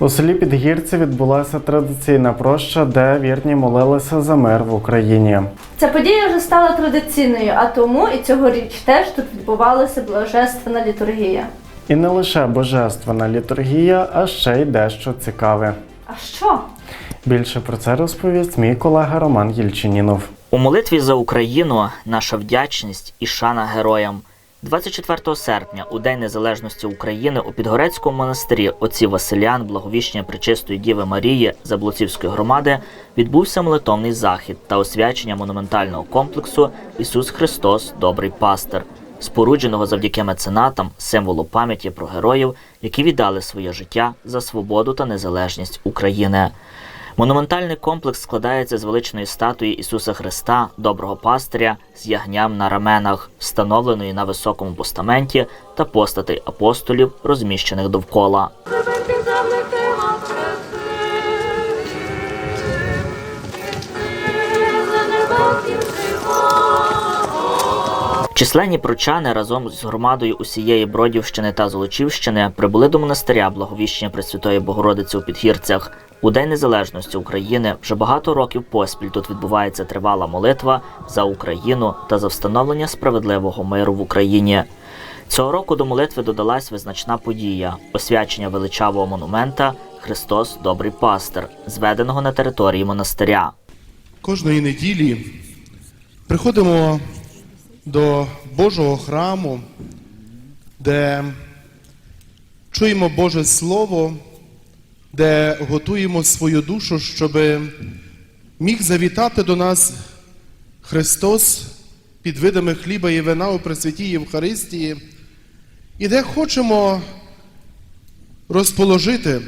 У селі Підгірці відбулася традиційна проща, де вірні молилися за мир в Україні. Ця подія вже стала традиційною, а тому і цьогоріч теж тут відбувалася божественна літургія. І не лише божественна літургія, а ще й дещо цікаве. А що? Більше про це розповість мій колега Роман Єльчинінов. У молитві за Україну наша вдячність і шана героям. 24 серпня, у День Незалежності України, у Підгорецькому монастирі отці Василян, благовіщення Пречистої Діви Марії Заблоцівської громади, відбувся молитовний захід та освячення монументального комплексу Ісус Христос, Добрий пастир, спорудженого завдяки меценатам, символу пам'яті про героїв, які віддали своє життя за свободу та незалежність України. Монументальний комплекс складається з величної статуї Ісуса Христа, доброго пастиря з ягням на раменах, встановленої на високому постаменті та постатей апостолів, розміщених довкола. Численні прочани разом з громадою усієї Бродівщини та Золочівщини прибули до монастиря Благовіщення Пресвятої Богородиці у Підгірцях. У День Незалежності України вже багато років поспіль тут відбувається тривала молитва за Україну та за встановлення справедливого миру в Україні. Цього року до молитви додалась визначна подія освячення величавого монумента Христос Добрий Пастир, зведеного на території монастиря. Кожної неділі приходимо до Божого храму, де чуємо Боже Слово, де готуємо свою душу, щоб міг завітати до нас Христос під видами хліба і вина у Пресвятій Євхаристії, і де хочемо розположити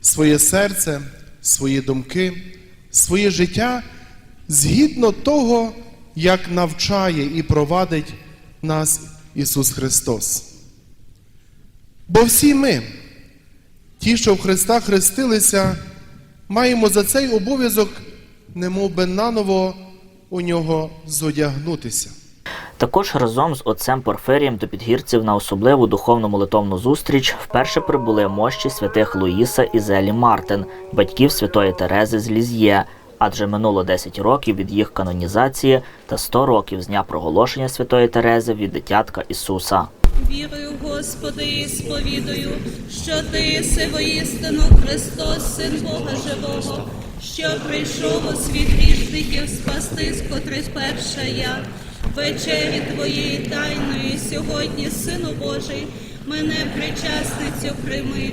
своє серце, свої думки, своє життя згідно того, як навчає і провадить нас Ісус Христос. Бо всі ми, ті, що в Христа хрестилися, маємо за цей обов'язок, немов би наново у нього зодягнутися. Також разом з отцем Порфирієм до підгірців на особливу духовну молитовну зустріч вперше прибули мощі святих Луїса і Зелі Мартин, батьків святої Терези з Ліз'є, адже минуло 10 років від їх канонізації та 100 років з дня проголошення святої Терези від дитятка Ісуса. Вірую, Господи, і сповідую, що Ти сивоістину, Христос, Син Бога Живого, що прийшов у світ грішників спасти, з котрих перша я. Вечері Твоєї тайної сьогодні, Сину Божий, мене причасницю прийми,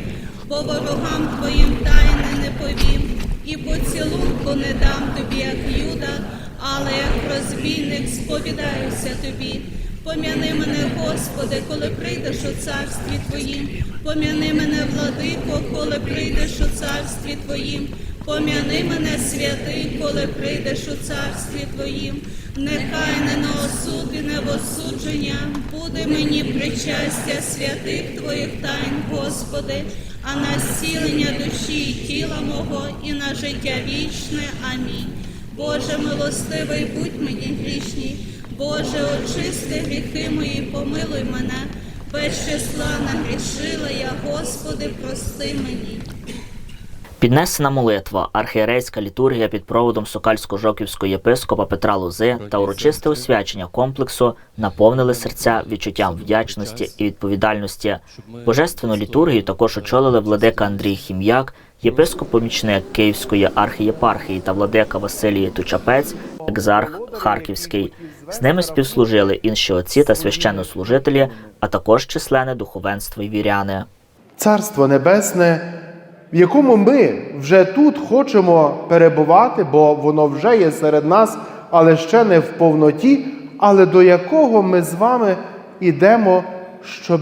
бо ворогам Твоїм тайни не повім, і поцілунку не дам тобі, як Юда, але як розбійник сповідаюся тобі. Пом'яни мене, Господи, коли прийдеш у царстві Твоїм. Пом'яни мене, владико, коли прийдеш у царстві Твоїм. Пом'яни мене, святий, коли прийдеш у царстві Твоїм. Нехай не на осуд і не в осудження буде мені причастя святих Твоїх тайн, Господи, а на зцілення душі і тіла мого і на життя вічне. Амінь. Боже милостивий, будь мені грішній. Боже, очисти гріхи мої, помилуй мене, без числа нагрішила я, Господи, прости мені. Піднесена молитва, архієрейська літургія під проводом Сокальсько-Жоківського єпископа Петра Лози та урочисте освячення комплексу наповнили серця відчуттям вдячності і відповідальності. Божественну літургію також очолили владика Андрій Хім'як, єпископ-помічник Київської архієпархії та владика Василій Тучапець, екзарх Харківський. З ними співслужили інші отці та священнослужителі, а також численне духовенство й віряни. Царство Небесне, в якому ми вже тут хочемо перебувати, бо воно вже є серед нас, але ще не в повноті, але до якого ми з вами йдемо, щоб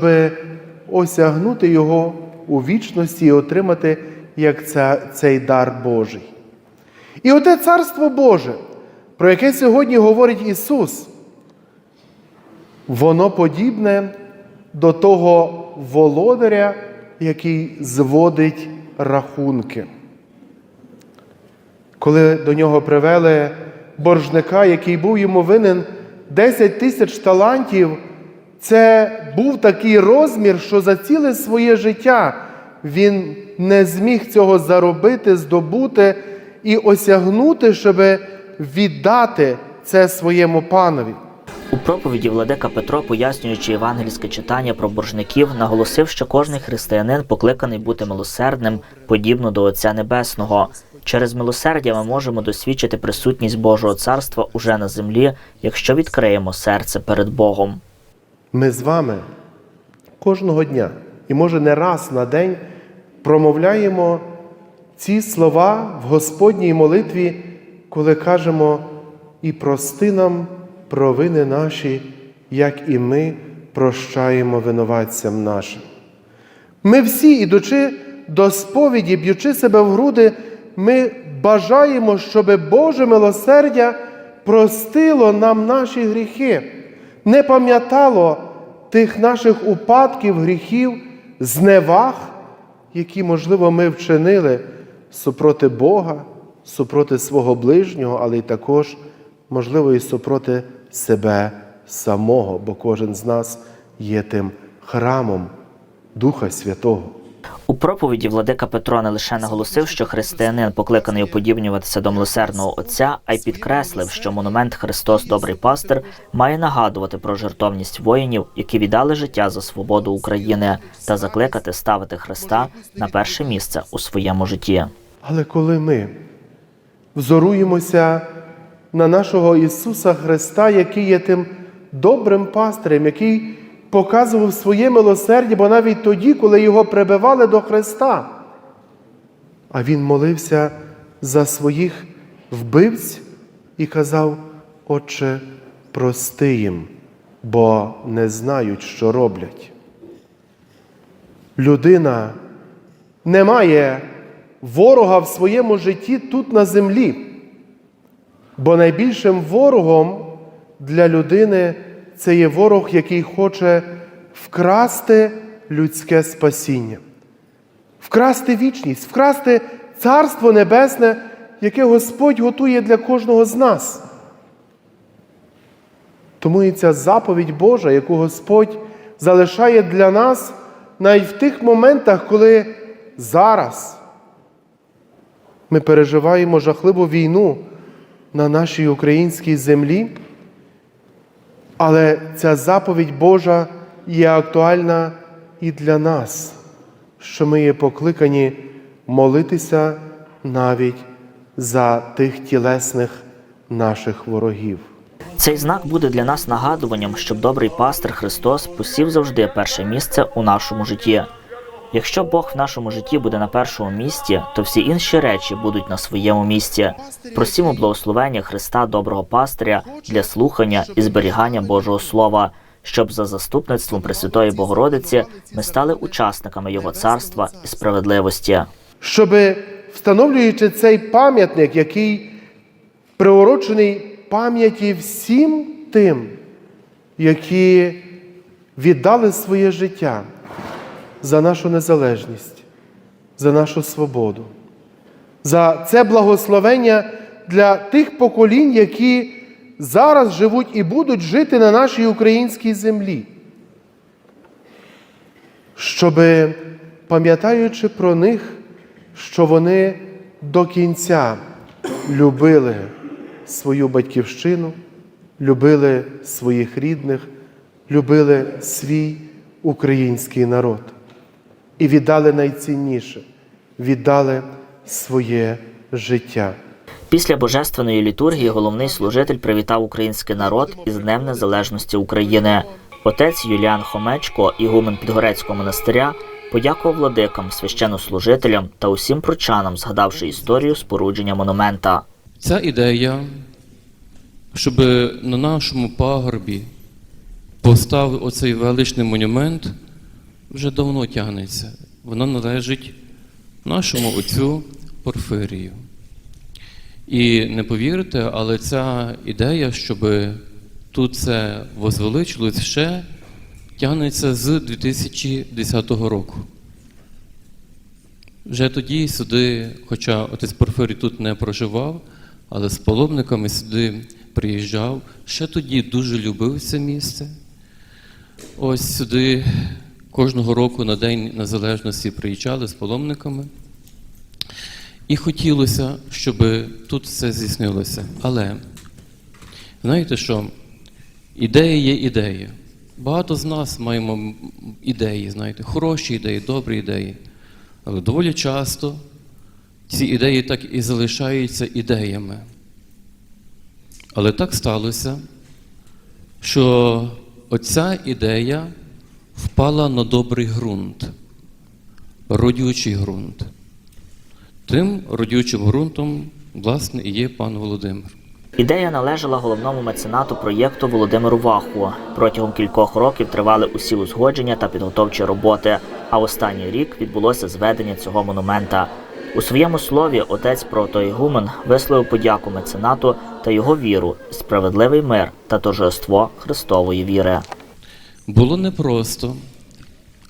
осягнути його у вічності і отримати як це, цей дар Божий. І оте Царство Боже, про яке сьогодні говорить Ісус, воно подібне до того володаря, який зводить рахунки. Коли до нього привели боржника, який був йому винен 10 тисяч талантів, це був такий розмір, що за ціле своє життя він не зміг цього заробити, здобути і осягнути, щоб віддати це своєму панові. Проповіді владика Петро, пояснюючи євангельське читання про боржників, наголосив, що кожний християнин покликаний бути милосердним, подібно до Отця Небесного. Через милосердя ми можемо досвідчити присутність Божого царства уже на землі, якщо відкриємо серце перед Богом. Ми з вами кожного дня, і може не раз на день промовляємо ці слова в Господній молитві, коли кажемо і прости нам провини наші, як і ми прощаємо винуватцям нашим. Ми всі, ідучи до сповіді, б'ючи себе в груди, ми бажаємо, щоб Боже милосердя простило нам наші гріхи, не пам'ятало тих наших упадків, гріхів, зневаг, які, можливо, ми вчинили супроти Бога, супроти свого ближнього, але й також, можливо, і супроти себе самого, бо кожен з нас є тим храмом Духа Святого. У проповіді владика Петро не лише наголосив, що християнин покликаний уподібнюватися до милосердного Отця, а й підкреслив, що монумент Христос Добрий пастир має нагадувати про жертовність воїнів, які віддали життя за свободу України, та закликати ставити Христа на перше місце у своєму житті. Але коли ми взоруємося на нашого Ісуса Христа, який є тим добрим пастирем, який показував своє милосердя, бо навіть тоді, коли його прибивали до Христа, а Він молився за своїх вбивць і казав, Отче, прости їм, бо не знають, що роблять. Людина не має ворога в своєму житті тут на землі. Бо найбільшим ворогом для людини це є ворог, який хоче вкрасти людське спасіння, вкрасти вічність, вкрасти Царство Небесне, яке Господь готує для кожного з нас. Тому і ця заповідь Божа, яку Господь залишає для нас навіть в тих моментах, коли зараз ми переживаємо жахливу війну на нашій українській землі, але ця заповідь Божа є актуальна і для нас, що ми є покликані молитися навіть за тих тілесних наших ворогів. Цей знак буде для нас нагадуванням, щоб добрий пастир Христос посів завжди перше місце у нашому житті. Якщо Бог в нашому житті буде на першому місці, то всі інші речі будуть на своєму місці. Просімо благословення Христа, доброго пастиря, для слухання і зберігання Божого Слова, щоб за заступництвом Пресвятої Богородиці ми стали учасниками Його царства і справедливості. щоб встановлюючи цей пам'ятник, який приурочений пам'яті всім тим, які віддали своє життя за нашу незалежність, за нашу свободу, за це благословення для тих поколінь, які зараз живуть і будуть жити на нашій українській землі. Щоб, пам'ятаючи про них, що вони до кінця любили свою батьківщину, любили своїх рідних, любили свій український народ і віддали найцінніше, віддали своє життя. Після божественної літургії головний служитель привітав український народ із Днем Незалежності України. Отець Юліан Хомечко, ігумен Підгорецького монастиря, подякував владикам, священнослужителям та усім прочанам, згадавши історію спорудження монумента. Ця ідея, щоб на нашому пагорбі поставив оцей величний монумент, вже давно тягнеться. Вона належить нашому отцю Порфирію. І не повірите, але ця ідея, щоб тут це возвеличилось ще, тягнеться з 2010 року. Вже тоді сюди, хоча отець Порфирій тут не проживав, але з паломниками сюди приїжджав. Ще тоді дуже любив це місце. Ось сюди Кожного року на День Незалежності приїжджали з паломниками. І хотілося, щоб тут все здійснилося. Але знаєте що? Ідея є ідея. Багато з нас маємо ідеї, знаєте, хороші ідеї, добрі ідеї. Але доволі часто ці ідеї так і залишаються ідеями. Але так сталося, що оця ідея впала на добрий ґрунт, родючий ґрунт. Тим родючим ґрунтом, власне, і є пан Володимир. Ідея належала головному меценату проєкту Володимиру Ваху. Протягом кількох років тривали усі узгодження та підготовчі роботи. А останній рік відбулося зведення цього монумента. У своєму слові отець протоігумен висловив подяку меценату та його віру, справедливий мир та торжество Христової віри. Було непросто,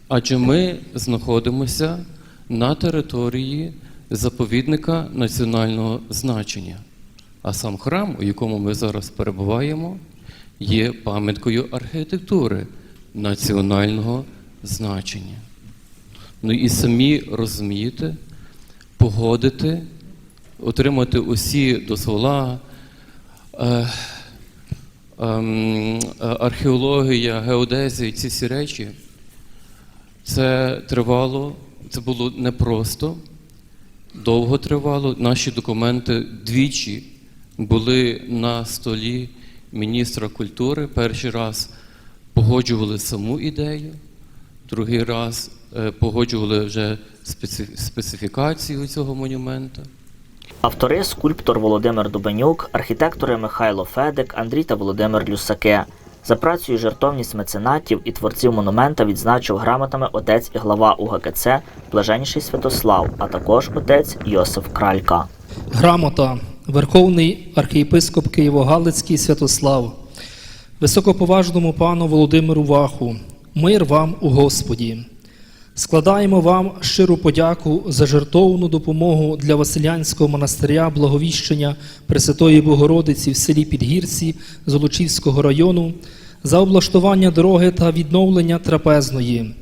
адже ми знаходимося на території заповідника національного значення. А сам храм, у якому ми зараз перебуваємо, є пам'яткою архітектури національного значення. Ну і самі розумієте, погодити, отримати усі дозвола, е, археологія, геодезія, ці всі речі, це тривало, це було непросто, довго тривало. Наші документи двічі були на столі міністра культури. Перший раз погоджували саму ідею, другий раз е, погоджували вже специфікацію цього монумента. Автори скульптор Володимир Дубенюк, архітектори Михайло Федик, Андрій та Володимир Люсаки. За працею і жертовність меценатів і творців монумента відзначив грамотами отець і глава УГКЦ Блаженніший Святослав, а також отець Йосиф Кралька. Грамота Верховний архієпископ Києво-Галицький Святослав, високоповажному пану Володимиру Ваху, мир вам у Господі. Складаємо вам щиру подяку за жертовну допомогу для Василянського монастиря Благовіщення Пресвятої Богородиці в селі Підгірці Золочівського району за облаштування дороги та відновлення трапезної.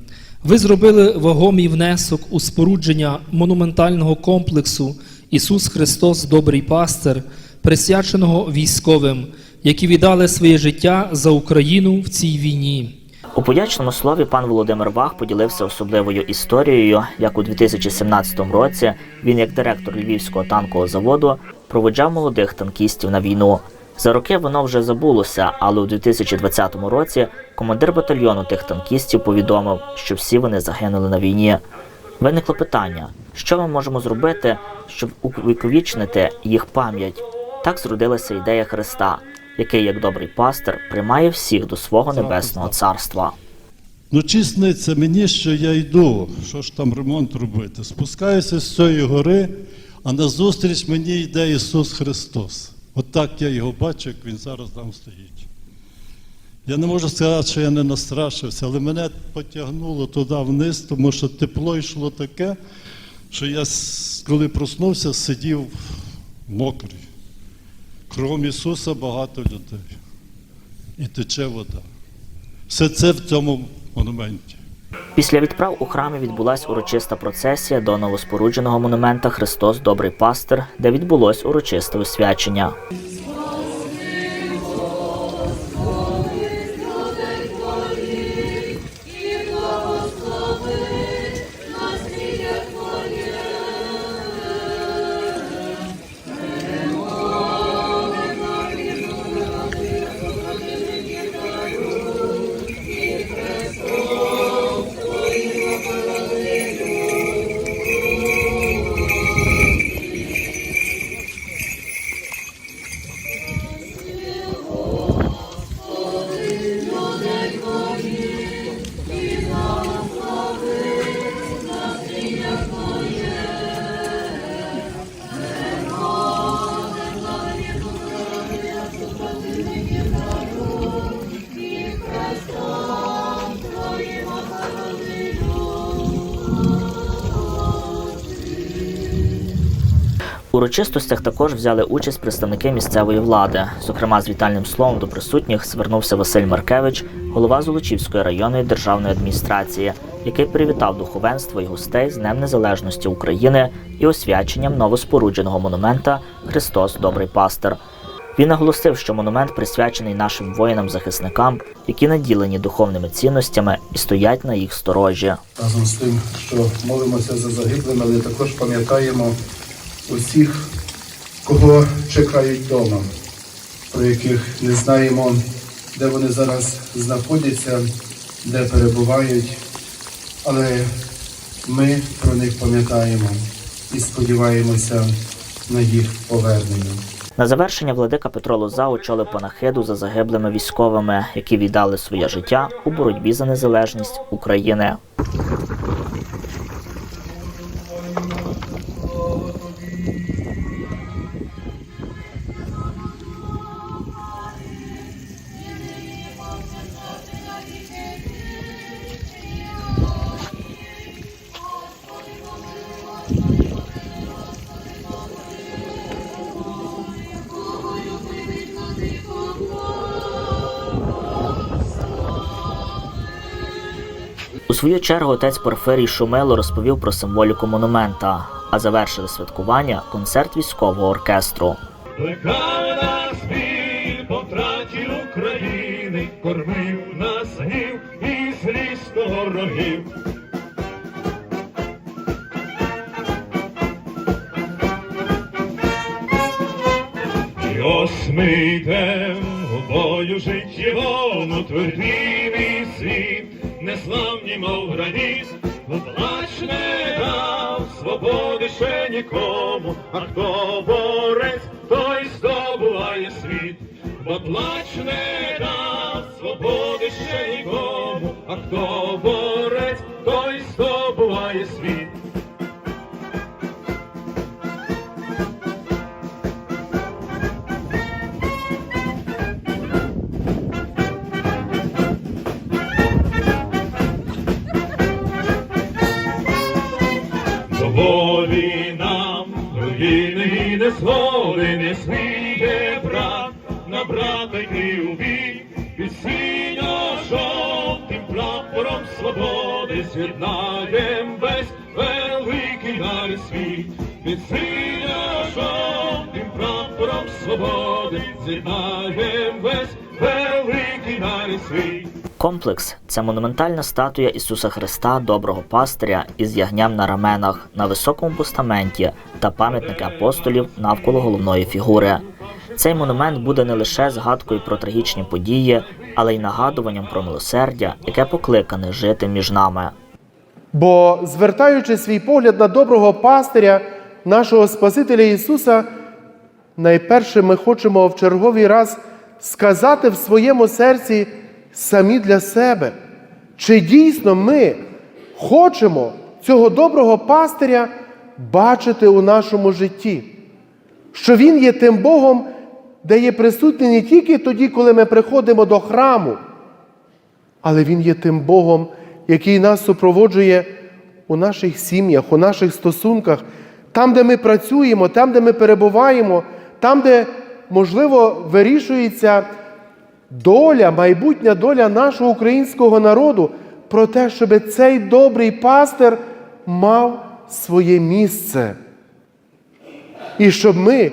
Ви зробили вагомий внесок у спорудження монументального комплексу Ісус Христос, Добрий пастир, присвяченого військовим, які віддали своє життя за Україну в цій війні. У подячному слові пан Володимир Вах поділився особливою історією, як у 2017 році він, як директор Львівського танкового заводу, проводжав молодих танкістів на війну. За роки воно вже забулося, але у 2020 році командир батальйону тих танкістів повідомив, що всі вони загинули на війні. Виникло питання, що ми можемо зробити, щоб увіковічнити їх пам'ять. Так зродилася ідея Христа, який, як добрий пастир, приймає всіх до свого небесного царства. Ну, чисниця мені, що я йду, що ж там ремонт робити. Спускаюся з цієї гори, а назустріч мені йде Ісус Христос. От так я його бачу, як Він зараз там стоїть. Я не можу сказати, що я не настрашився, але мене потягнуло туди вниз, тому що тепло йшло таке, що я, коли проснувся, сидів мокрий. Крім Ісуса багато людей. І тече вода. Все це в цьому монументі. Після відправ у храмі відбулася урочиста процесія до новоспорудженого монумента Христос Добрий пастир, де відбулось урочисте освячення. Урочистостях також взяли участь представники місцевої влади. Зокрема, з вітальним словом до присутніх звернувся Василь Маркевич, голова Золочівської районної державної адміністрації, який привітав духовенство і гостей з Днем Незалежності України і освяченням новоспорудженого монумента Христос Добрий Пастир. Він наголосив, що монумент присвячений нашим воїнам-захисникам, які наділені духовними цінностями і стоять на їх сторожі. разом з тим, що молимося за загиблими, але також пам'ятаємо усіх, кого чекають вдома, про яких не знаємо, де вони зараз знаходяться, де перебувають, але ми про них пам'ятаємо і сподіваємося на їх повернення. На завершення владика Петро Лоза очолив панахиду за загиблими військовими, які віддали своє життя у боротьбі за незалежність України. Свою чергу отець Порфирій Шумило розповів про символіку монумента, а завершили святкування концерт військового оркестру. Плекав нас біль по України, кормив нас гнів і злість ворогів. І ось ми йдем у бою життєвому, твердий світ, неславні, мов граніт, плач не дав свободи ще нікому, а хто борець, той здобуває світ, бо плач не дав свободи ще нікому, а хто борець, з'єднаєм весь великий нарід світ, під синьо-жовтим прапором свободи з'єднаєм весь великий нарід світ. Комплекс це монументальна статуя Ісуса Христа, доброго пастиря із ягням на раменах на високому постаменті та пам'ятники апостолів навколо головної фігури. Цей монумент буде не лише згадкою про трагічні події, але й нагадуванням про милосердя, яке покликане жити між нами. Бо, звертаючи свій погляд на доброго пастиря, нашого Спасителя Ісуса, найперше ми хочемо в черговий раз сказати в своєму серці самі для себе, чи дійсно ми хочемо цього доброго пастиря бачити у нашому житті, що Він є тим Богом, де є присутній не тільки тоді, коли ми приходимо до храму, але Він є тим Богом, який нас супроводжує у наших сім'ях, у наших стосунках, там, де ми працюємо, там, де ми перебуваємо, там, де, можливо, вирішується доля, майбутня доля нашого українського народу, про те, щоб цей добрий пастир мав своє місце. І щоб ми,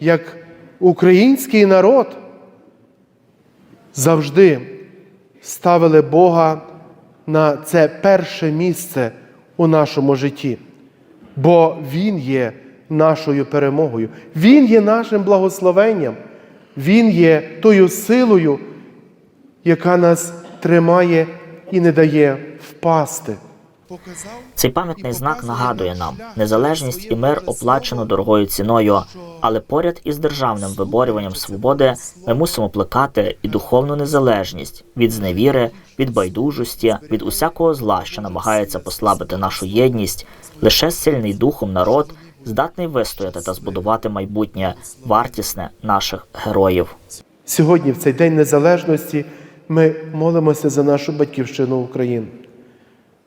як український народ, завжди ставили Бога на це перше місце у нашому житті, бо Він є нашою перемогою, Він є нашим благословенням, Він є тою силою, яка нас тримає і не дає впасти. Цей пам'ятний знак нагадує нам, незалежність і мир оплачено дорогою ціною, але поряд із державним виборюванням свободи ми мусимо плекати і духовну незалежність від зневіри, від байдужості, від усякого зла, що намагається послабити нашу єдність. Лише сильний духом народ здатний вистояти та збудувати майбутнє вартісне наших героїв. Сьогодні, в цей День Незалежності, ми молимося за нашу батьківщину Україну.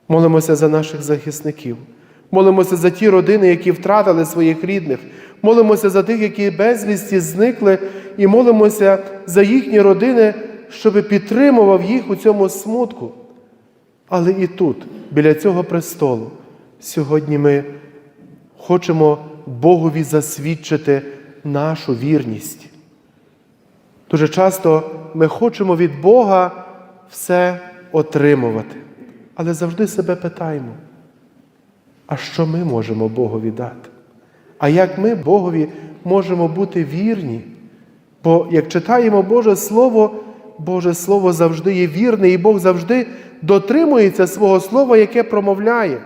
Молимося за наших захисників, молимося за ті родини, які втратили своїх рідних, молимося за тих, які безвісті зникли, і молимося за їхні родини, щоб підтримував їх у цьому смутку. Але і тут біля цього престолу. Сьогодні ми хочемо Богові засвідчити нашу вірність. Дуже часто ми хочемо від Бога все отримувати, але завжди себе питаємо, а що ми можемо Богові дати? А як ми Богові можемо бути вірні? Бо як читаємо Боже Слово, Боже Слово завжди є вірне, і Бог завжди дотримується свого слова, яке промовляє.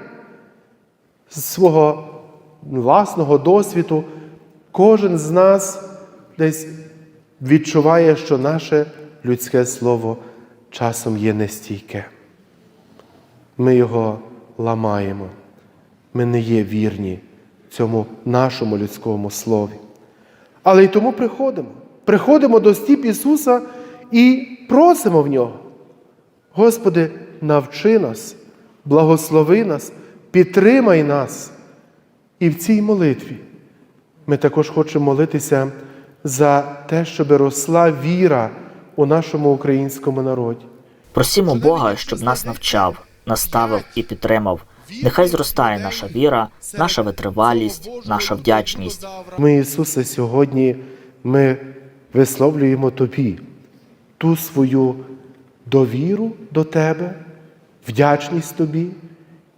З свого власного досвіду кожен з нас десь відчуває, що наше людське слово часом є нестійке. Ми його ламаємо. Ми не є вірні цьому нашому людському слові. Але й тому приходимо. Приходимо до стіп Ісуса і просимо в Нього. Господи, навчи нас, благослови нас, підтримай нас. І в цій молитві ми також хочемо молитися за те, щоб росла віра у нашому українському народі. Просімо Бога, щоб нас навчав, наставив і підтримав. Нехай зростає наша віра, наша витривалість, наша вдячність. Ми, Ісусе, сьогодні ми висловлюємо Тобі ту свою довіру до Тебе, вдячність Тобі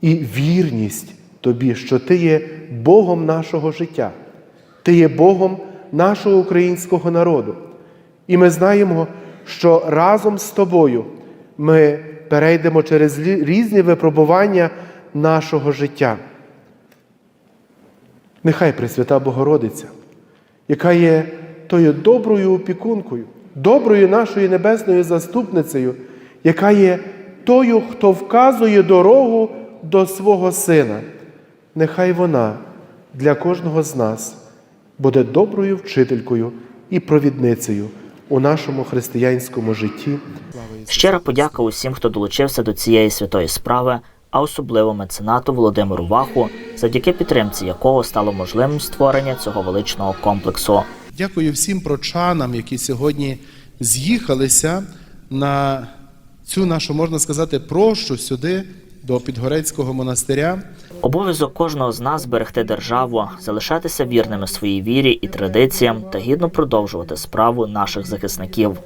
і вірність Тобі, що Ти є Богом нашого життя, Ти є Богом нашого українського народу. І ми знаємо, що разом з тобою ми перейдемо через різні випробування нашого життя. Нехай Пресвята Богородиця, яка є тою доброю опікункою, доброю нашою небесною заступницею, яка є тою, хто вказує дорогу до свого Сина. Нехай вона для кожного з нас буде доброю вчителькою і провідницею у нашому християнському житті. Щира подяка усім, хто долучився до цієї святої справи, а особливо меценату Володимиру Ваху, завдяки підтримці якого стало можливим створення цього величного комплексу. Дякую всім прочанам, які сьогодні з'їхалися на цю нашу, можна сказати, прощу сюди, до Підгорецького монастиря. Обов'язок кожного з нас берегти державу, залишатися вірними своїй вірі і традиціям та гідно продовжувати справу наших захисників.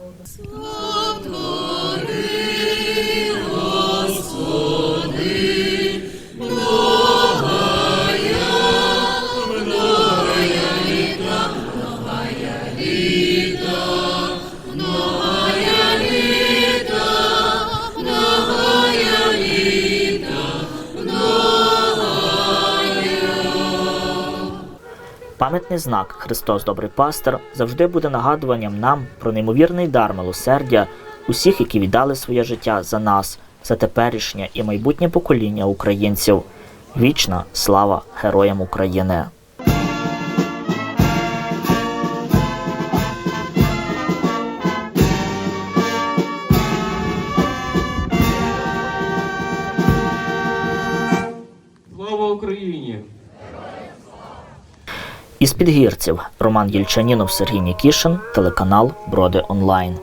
Пам'ятний знак Христос Добрий Пастир завжди буде нагадуванням нам про неймовірний дар милосердя усіх, які віддали своє життя за нас, за теперішнє і майбутнє покоління українців. Вічна слава героям України! Із підгірців Роман Єльчанінов, Сергій Нікішин, телеканал Броди Онлайн.